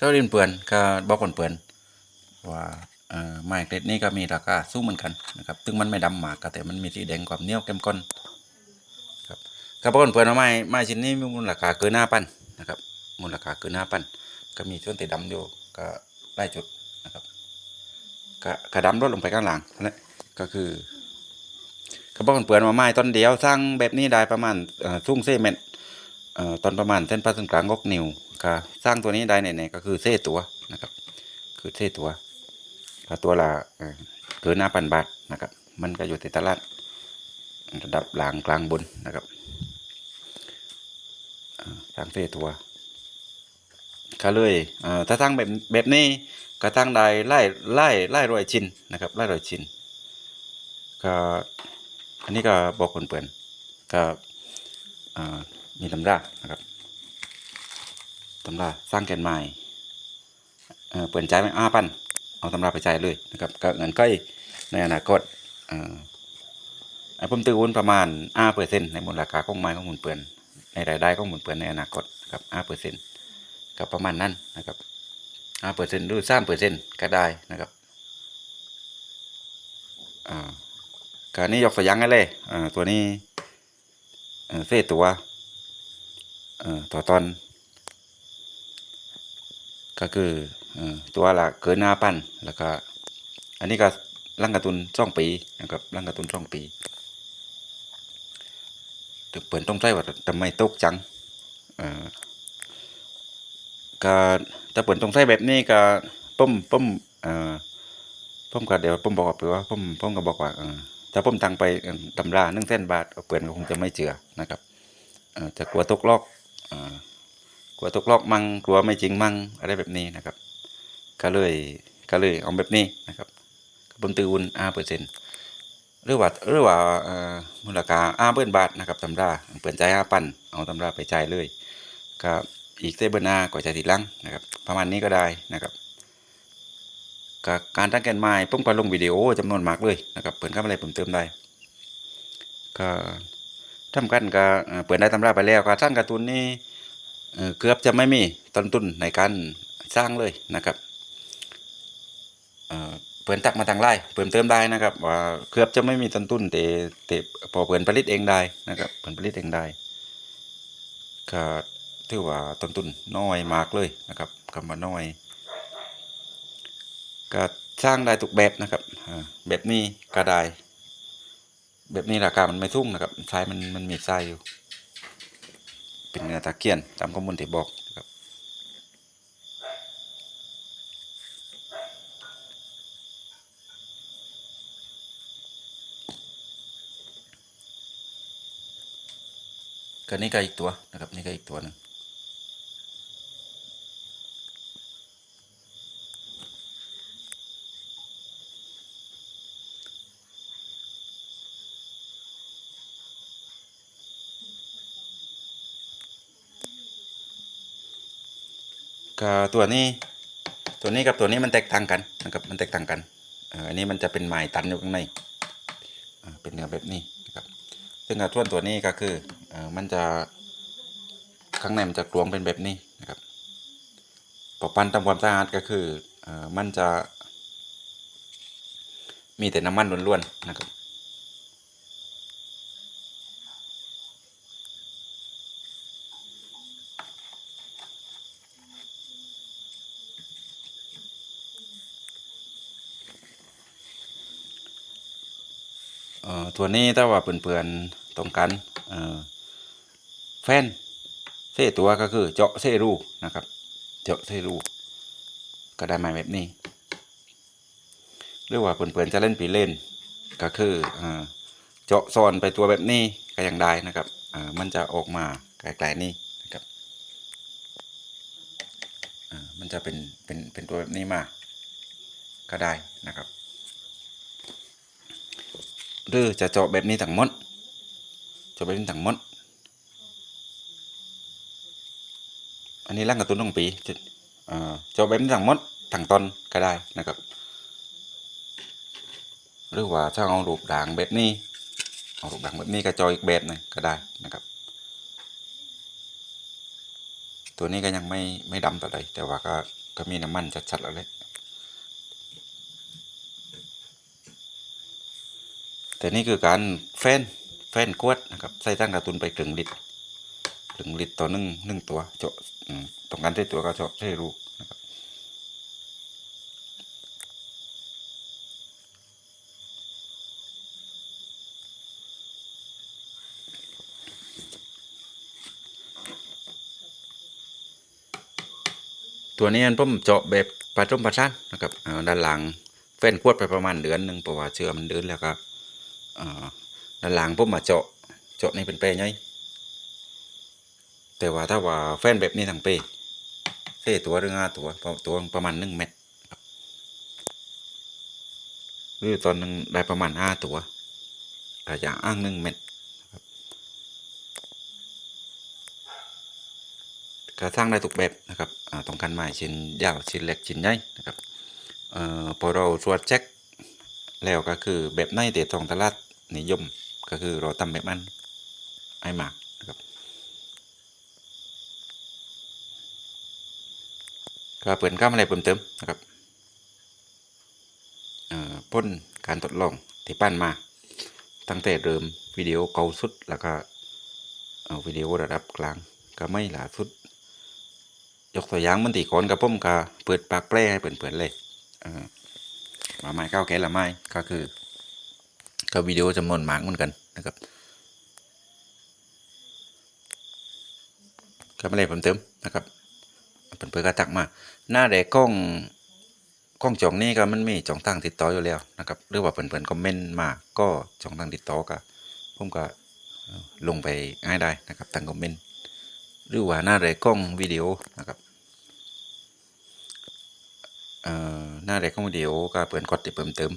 เซลินเปื่อนก็บอกคนเปื่อนว่าไม้เกรดนี้ก็มีราคาสูงเหมือนกันนะครับซึ่งมันไม่ดำหมากแต่มันมีสีแดงความเนี้ยวเข้มข้นครับก็บอกคนเปื่อนว่าไม้ไม้ชิ้นนี้มีมูลค่าเกินหน้าพันนะครับมูลค่าเกินหน้าพันก็มีส่วนที่ดำอยู่ก็ไล่จุดนะครับก็กระดำลดลงไปข้างหลังนั่นแหละก็คือเขาบอกคนเปื่อนว่าไม้ต้นเดียวสร้างแบบนี้ได้ประมาณสูงเซเมตรเอ่อตอนประมาณเส้นผ่าศูนย์กลางงกนิ้ว ก็สร้างตัวนี้ได้เนี่ยก็คือเส้ตัวนะครับ คือเส้ตัวก็ตัวละเกินห้าพันบาทนะครับ มันก็อยู่ในตลาดระดับหลังกลางบนนะครับสร้างเส้ตัวก็เลยถ้าสร้างแบบแบบนี้ก็สร้งได้ไล่ไล่ไล่รอยชิ้นนะครับไล่รอยชิ้นก็อันนี้ก็บอกคนเปื่อนก็มีตำรานะครับ ตำราสร้างแกนไม้เอ่เปื่อนใจไม่อ้าปั้นเอาตำราไปใจเลยนะครับก็เงินก้อยในอนาคตอ่อไอ้ผมตื้อวุ้นประมาณอ้าเปอร์เซ็นต์ในมูลค่าของไม้ของหมุนเปื่อนในรายได้ของหมุนเปื่อนในอนาคตครับอ้าเปอร์เซ็นต์ก็ประมาณนั้นนะครับอ้าเปอร์เซ็นต์หรือสามเปอร์เซ็นต์ก็ได้นะครับอ่าการนี้ยกตัวอย่งให้เลยอ่าตัวนี้เอ่อเศษตัวเอ่อตัวตอน ก็คือตัวละเกินหน้าปั้นแล้วก็อันนี้ก็ร่างการ์ตูนช่องปีนะครับร่างการ์ตูนช่องปีถึงเปิดต้องใช้ว่าทำไมตกจังก็ถ้าเปิดต้องใช้แบบนี้ก็ปุ้มปุ้มเอ่อผมก็เดี๋ยวผมบอกไปว่าผมผมก็บอกว่าถ้าผมตังไปตำราหนึ่งเส้นบาทเปื่อนก็คงจะไม่เจือนะครับจะกลัวตกลอกอ กลัวตกลอกมั่งกลัวไม่จริงมั่งอะไรแบบนี้นะครับ ก็เลยก็เลยเอาแบบนี้นะครับผมตืออุ่นอาเปอร์เซ็นต์หรือว่าหรือว่าเอ่อมูลค่าอาเบิ้นบาทนะครับตำราเปื่อนใจอาปั้นเอาตำราไปจ่ายเลยก็อีกเซเบิลอาก็จะติดลังนะครับ ประมาณนี้ก็ได้นะครับก็การตั้งแกนไม้ผมก็ลงวิดีโอจำนวนมากเลยนะครับเปิดเข้ามาอะไรเพิ่มเติมได้ก็ทำกันก็เอ่อเปิดได้ตำราไปแล้วก็สร้างการ์ตูนนี่ เกือบจะไม่มีต้นทุนในการสร้างเลยนะครับเอ่อเปิดตักมาทางไล่เพิ่มเติมได้นะครับ ว่าเกือบจะไม่มีต้นทุนแต่แต่พอเปิดผลิตเองได้นะครับเปิดผลิตเองได้ก็ถือว่าต้นทุนน้อยมากเลยนะครับคำว่าน้อยก็สร้างได้ทุกแบบนะครับแบบนี้ก็ได้แบบนี้ราคามันไม่ทุ่งนะครับทรายมันมันมีทรายอยู่ เป็นเนื้อตะเกียนตามข้อมูลที่บอกนะครับก็นี่ก็อีกตัวนะครับนี่ก็อีกตัวหนึง ก็ตัวนี้ตัวนี้กับตัวนี้มันแตกต่างกันนะครับมันแตกต่างกันอันนี้มันจะเป็นไม้ตันอยู่ข้างในเป็นเนื้อแบบนี้นะครับซึ่งกระทวนตัวนี้ก็คือมันจะข้างในมันจะกลวงเป็นแบบนี้นะครับพอปั้นทำความสะอาดก็คือเอ่อมันจะมีแต่น้ำมันล้วนๆนะครับ อ่อตัวนี้ถ้าว่าเปื่อนๆตรงกันเอ่อแฟนเส้ตัวก็คือเจาะเส้รูนะครับ เจาะเส้รูก็ได้มาแบบนี้หรือว่าเปื่อนๆจะเล่นปีเล่น ก็คือเอ่อเจาะซ่อนไปตัวแบบนี้ก็ยังได้นะครับเอ่อมันจะออกมาไกลๆนี่นะครับอ่อมันจะเป็นเป็นเป็นตัวแบบนี้มาก็ได้นะครับ หรือจะเจาะแบบนี้ทั้งหมดเจาะแบบนี้ทั้งหมด อันนี้ร่างกร์ตูนต้องปีเจาะแบบนี้ทั้งหมดทั้งตอนก็ได้นะครับ หรือว่าถ้าเอารูปด่างแบบนี้เอารูปด่างแบบนี้ก็เจาะอีกแบบหนึงก็ได้นะครับ ตัวนี้ก็ยังไม่ไม่ดำต่อใดแต่ว่าก็ก็มีน้ำมันชัดๆแล้วเลย แต่นี่คือการแฟนแฟนกวดนะครับใส่ตั้งกระตุนไปครึ่งลิตรครึ่งลิตรต่อหนึ่งหนึ่งตัวเจาะตรงกันที่ตัวก็เจาะใช่รูนะครับตัวนี้ผมเจาะแบบปลาจมปลาชันนะครับอ่อด้านหลังแฟนขวดไปประมาณเดือนหนึ่งเพราะว่าเชื้อมันเดินแล้วก็เอ่อ ด้านหลังผมมาเจาะเจาะนี่เป็นเป้ไงแต่ว่าถ้าว่าแฟนแบบนี้ทั้งเป้เส้ตัวหรือห้าตัวตัวประมาณหนึ่งเม็ดครับหรือตอนนึงได้ประมาณห้าตัวอาจจะอ้างหนึ่งเม็ดก็สร้างได้ทุกแบบนะครับต้องการไม้ชิ้นยาวชิ้นเล็กชิ้นใหญ่นะครับออพอเราตรวจเช็ค แล้วก็คือแบบในเตทองตลาดนิยมก็คือเราทำแบบนั้นไอ้หมากนะครับก็เปิดข้ามอะไรเพิ่มเติมนะครับเอ่อพ้นการทดลองที่ปั้นมา ตั้งแต่เริ่มวิดีโอเก่าสุดแล้วก็เอ่อวิดีโอระดับกลางก็ไม่หลาสุด ยกตัวอย่างมันตีก่อนกับผมก็เปิดปากแปรให้เปิดๆเลยออมา ไม้เก้าแกนละไม้ก็คือ ก็วิดีโอจำนวนมากเหมือนกันนะครับก็ไม่ได้เพิ่มเติมนะครับเปิดเผยก็ตักมา หน้าแดกกล้องกล้องจ่องนี้ก็มันมีจ่องทางติดต่ออยู่แล้วนะครับหรือว่าเปิดๆคอมเมนต์มาก็จ่องทางติดต่อก็ผมก็ลงไปง่ายได้นะครับทางคอมเมนต์หรือว่าหน้าแรกกล้องวิดีโอนะครับเอ่อ หน้าเด็กข้องวิดีโอก็เปิดกดติดเพิ่มเติม